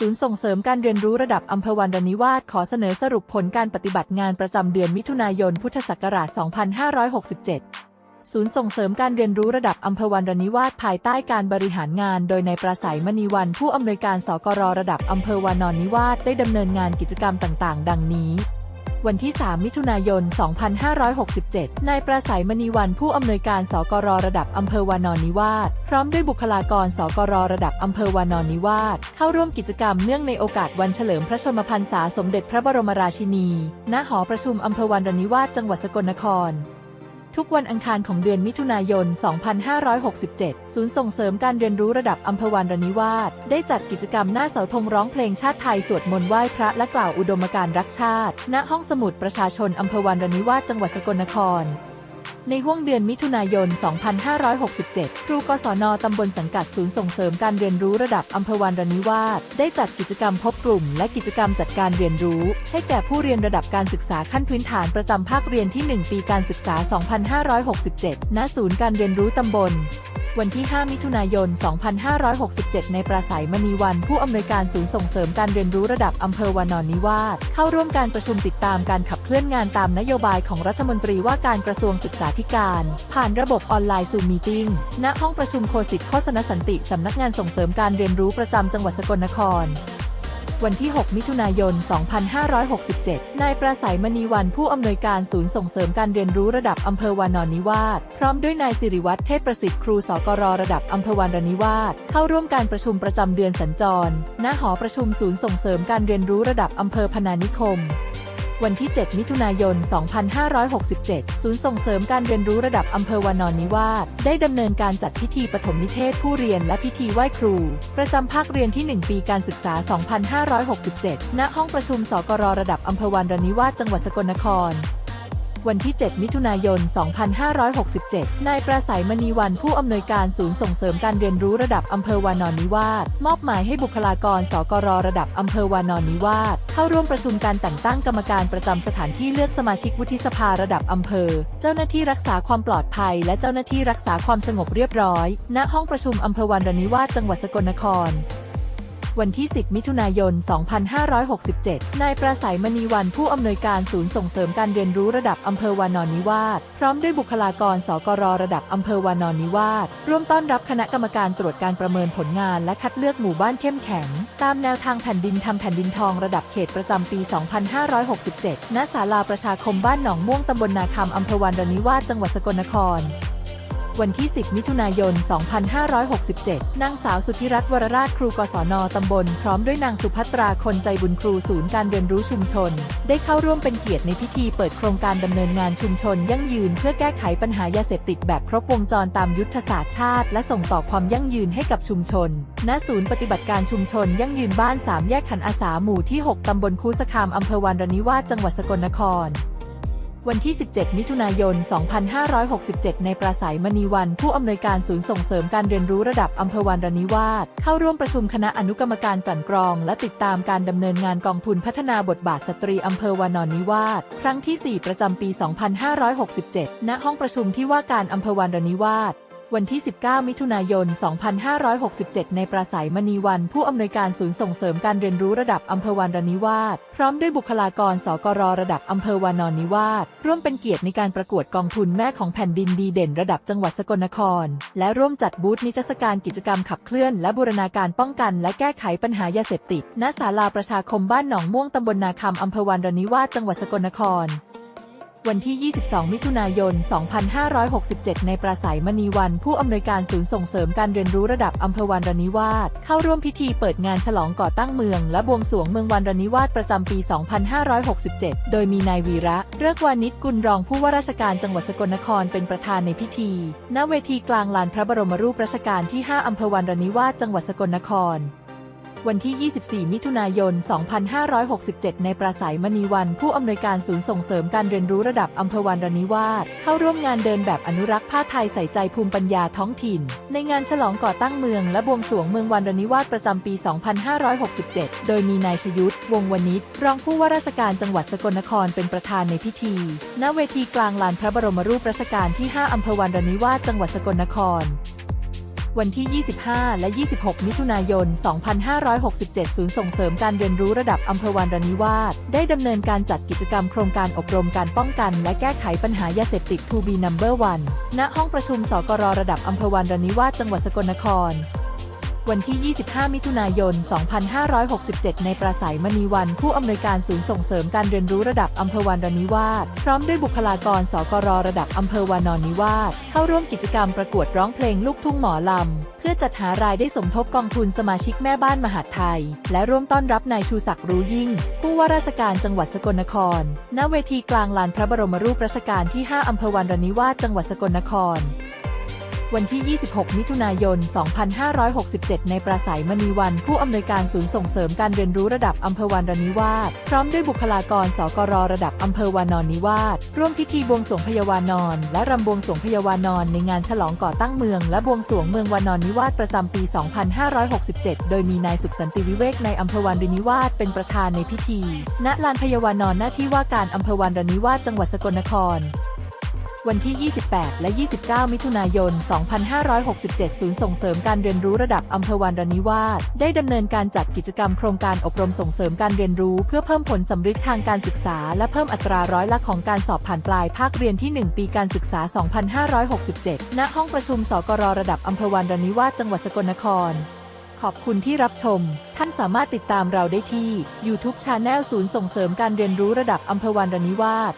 ศูนย์ส่งเสริมการเรียนรู้ระดับอำเภอวันรนิวาสขอเสนอสรุปผลการปฏิบัติงานประจำเดือนมิถุนายนพุทธศักราช 2567 ศูนย์ส่งเสริมการเรียนรู้ระดับอำเภอวันรนิวาสภายใต้การบริหารงาน โดยในายประสัยมณีวันผู้อำนวยการสกรระดับอำเภอวานอนนิวาสได้ดำเนินงานกิจกรรมต่าง ๆ ดังนี้ วันที่ 3 มิถุนายน 2567 นายประสัยมณีวันผู้อำนวยการสกรระดับอำเภอวานอนนิวาสพร้อมด้วยบุคลากรสกรระดับอำเภอวานอนนิวาสเข้าร่วมกิจกรรมเนื่องในโอกาสวันเฉลิมพระชนมพรรษาสมเด็จพระบรมราชินี ณ หอประชุมอำเภอวานอนนิวาสจังหวัดสกลนคร ทุกวันอังคารของเดือนมิถุนายน 2567 ศูนย์ส่งเสริมการเรียนรู้ระดับอำเภอวันรนิวาสได้จัดกิจกรรมหน้าเสาธงร้องเพลงชาติไทยสวดมนต์ไหว้พระและกล่าวอุดมการณ์รักชาติ ณ ห้องสมุดประชาชนอำเภอวันรนิวาสจังหวัดสกลนคร ในห้วงเดือนมิถุนายน 2567 ครูกศนตำบลสังกัดศูนย์ส่งเสริมการเรียนรู้ระดับอำเภอวานรนิวาสได้จัดกิจกรรมพบกลุ่ม และกิจกรรมจัดการเรียนรู้ ให้แก่ผู้เรียนระดับการศึกษาขั้นพื้นฐานประจำภาคเรียนที่ 1 ปีการศึกษา 2567 ณ ศูนย์การเรียนรู้ตำบล วันที่ 5 มิถุนายน 2567 ในปราศัยมณีวันผู้อำนวยการศูนย์ส่งเสริมการเรียนรู้ระดับอำเภอวานอนนิวาสเข้าร่วมการประชุมติดตามการขับเคลื่อนงานตามนโยบายของรัฐมนตรีว่าการกระทรวงศึกษาธิการ ผ่านระบบออนไลน์ซูมมีติ้งณห้องประชุมโคสิตโฆษณสันติสำนักงานส่งเสริมการเรียนรู้ประจำจังหวัดสกลนคร วันที่ 6 มิถุนายน 2567 นายประสัยมณีวันผู้อำนวยการศูนย์ส่งเสริมการเรียนรู้ระดับอำเภอวานอนนิวาสพร้อมด้วยนายสิริวัฒน์เทพประสิทธิ์ครูสกรระดับอำเภอวานอนนิวาสเข้าร่วมการประชุมประจำเดือนสัญจร ณ หอประชุมศูนย์ส่งเสริมการเรียนรู้ระดับอำเภอพนานิคม วันที่ 7 มิถุนายน 2567 ศูนย์ส่งเสริมการเรียนรู้ระดับอำเภอวานอนนิวาสได้ดำเนินการจัดพิธีปฐมนิเทศผู้เรียนและพิธีไหว้ครู ประจำภาคเรียนที่ 1 ปีการศึกษา 2567 ณ ห้องประชุมสกรระดับอำเภอวานรนิวาสจังหวัดสกลนคร วันที่ 7 มิถุนายน 2567 นายประสัยมณีวันผู้อำนวยการศูนย์ส่งเสริมการเรียนรู้ระดับอำเภอวานอนนิวาสมอบหมายให้บุคลากรสกรระดับอำเภอวานอนนิวาสเข้าร่วมประชุมการแต่งตั้งกรรมการประจำสถานที่เลือกสมาชิกวุฒิสภาระดับอำเภอ เจ้าหน้าที่รักษาความปลอดภัย และเจ้าหน้าที่รักษาความสงบเรียบร้อย ณห้องประชุมอำเภอวานรนิวาสจังหวัดสกลนคร วันที่ 10 มิถุนายน 2567 นายประสัยมณีวันผู้อำนวยการศูนย์ส่งเสริมการเรียนรู้ระดับอำเภอวานอนนิวาสพร้อมด้วยบุคลากรสกรระดับอำเภอวานอนนิวาสร่วมต้อนรับคณะกรรมการตรวจการประเมินผลงานและคัดเลือกหมู่บ้านเข้มแข็ง ตามแนวทางแผ่นดินทำแผ่นดินทองระดับเขตประจำปี 2567 ณ ศาลาประชาคมบ้านหนองม่วงตำบลนาคำอำเภอวานรนิวาสจังหวัดสกลนคร วันที่ 10 มิถุนายน 2567 นางสาวสุธิรัตน์วรราชครูกศนตำบล พร้อมด้วยนางสุภัตราคนใจบุญครูศูนย์การเรียนรู้ชุมชน ได้เข้าร่วมเป็นเกียรติในพิธีเปิดโครงการดำเนินงานชุมชน ยั่งยืนเพื่อแก้ไขปัญหายาเสพติดแบบครบวงจรตามยุทธศาสตร์ชาติ และส่งต่อความยั่งยืนให้กับชุมชน ณ ศูนย์ปฏิบัติการชุมชน ยั่งยืนบ้าน 3 แยกขันอาสาหมู่ที่ 6 ตำบลคูสคามอำเภอวานรนิวาสจังหวัดสกลนคร วันที่ 17 มิถุนายน 2567 ในปราศัยมณีวัน ผู้อำนวยการศูนย์ส่งเสริมการเรียนรู้ระดับอำเภอวานรนิวาสเข้าร่วมประชุมคณะอนุกรรมการกลั่นกรอง และติดตามการดำเนินงานกองทุนพัฒนาบทบาทสตรีอำเภอวานรนนิวาสครั้งที่ 4 ประจำปี 2567 ณ ห้องประชุมที่ว่าการอำเภอวานรนิวาส วันที่ 19 มิถุนายน 2567 ในปราศัยมณีวัน ผู้อำนวยการศูนย์ส่งเสริมการเรียนรู้ระดับอำเภอวานรนิวาสพร้อมด้วยบุคลากรสกรระดับอำเภอวานอนนิวาสร่วมเป็นเกียรติในการประกวดกองทุนแม่ของแผ่นดินดีเด่นระดับจังหวัดสกลนคร และร่วมจัดบูธนิทรรศการกิจกรรมขับเคลื่อน และบูรณาการป้องกัน และแก้ไขปัญหายาเสพติดณศาลาประชาคมบ้านหนองม่วงตำบลนาคำอำเภอวานรนิวาสจังหวัดสกลนคร วันที่ 22 มิถุนายน 2567 ในปราศัยมณีวัน ผู้อำนวยการศูนย์ส่งเสริมการเรียนรู้ระดับอำเภอวานรนิวาสเข้าร่วมพิธีเปิดงานฉลองก่อตั้งเมือง และบวงสรวงเมืองวานรนิวาสประจำปี 2567 โดยมีนายวีระเลิกวานิชกุลรองผู้ว่าราชการจังหวัดสกลนครเป็นประธานในพิธี ณ เวทีกลางลานพระบรมรูปรัชกาลที่ 5 อำเภอวานรนิวาสจังหวัดสกลนคร วันที่ 24 มิถุนายน 2567 ในปราศัยมณีวัน ผู้อำนวยการศูนย์ส่งเสริมการเรียนรู้ระดับอำเภอวานรนิวาสเข้าร่วมงานเดินแบบอนุรักษ์ผ้าไทยใส่ใจภูมิปัญญาท้องถิ่น ในงานฉลองก่อตั้งเมืองและบวงสรวงเมืองวานรนิวาสประจำปี 2567 โดยมีนายชยุทธวงวณิชรองผู้ว่าราชการจังหวัดสกลนครเป็นประธานในพิธี ณ เวทีกลางลานพระบรมรูปรัชกาลที่ 5อำเภอวานรนิวาสจังหวัดสกลนคร วันที่ 25 และ 26 มิถุนายน 2567 ศูนย์ส่งเสริมการเรียนรู้ระดับอำเภอวานรนิวาสได้ดำเนินการจัดกิจกรรมโครงการอบรมการป้องกัน และแก้ไขปัญหายาเสพติด To be number one ณ ห้องประชุมสกรระดับอำเภอวานรนิวาสจังหวัดสกลนคร วันที่ 25 มิถุนายน 2567 ในปราศัยมณีวันผู้อำนวยการศูนย์ส่งเสริมการเรียนรู้ระดับอำเภอวานรนิวาสพร้อมด้วยบุคลากรสกรระดับอำเภอวานอนนิวาสเข้าร่วมกิจกรรมประกวดร้องเพลงลูกทุ่งหมอลำ เพื่อจัดหารายได้สมทบกองทุนสมาชิกแม่บ้านมหาดไทย และร่วมต้อนรับนายชูศักดิ์รู้ยิ่ง ผู้ว่าราชการจังหวัดสกลนคร ณ เวทีกลางลานพระบรมรูปรัชกาลที่ 5 อำเภอวานรนิวาสจังหวัดสกลนคร วันที่ 26 มิถุนายน 2567 ในปราศัยมณีวัน ผู้อำนวยการศูนย์ส่งเสริมการเรียนรู้ระดับอำเภอวานรนิวาสพร้อมด้วยบุคลากรสกรระดับอำเภอวานอนนิวาสร่วมพิธีบวงสรวงพยาวานอนและรำบวงสรวงพยาวานอนในงานฉลองก่อตั้งเมือง และบวงสรวงเมืองวานอนนิวาสประจำปี 2567 โดยมีนายสุขสันติวิเวกในอำเภอวานรนิวาสเป็นประธานในพิธี ณ ลานพยาวานอนหน้าที่ว่าการอำเภอวานรนิวาสจังหวัดสกลนคร วันที่ 28 และ 29 มิถุนายน 2567 ศูนย์ส่งเสริมการเรียนรู้ระดับอำเภอวานรนิวาสได้ดำเนินการจัดกิจกรรมโครงการอบรมส่งเสริมการเรียนรู้เพื่อเพิ่มผลสำฤทธิ์ทางการศึกษา และเพิ่มอัตราร้อยละของการสอบผ่านปลายภาคเรียนที่ 1 ปีการศึกษา 2567 ณ ห้องประชุมสกรระดับอำเภอวานรนิวาสจังหวัดสกลนครขอบคุณที่รับชม ท่านสามารถติดตามเราได้ที่ YouTube Channel ศูนย์ส่งเสริมการเรียนรู้ระดับอำเภอวานรนิวาส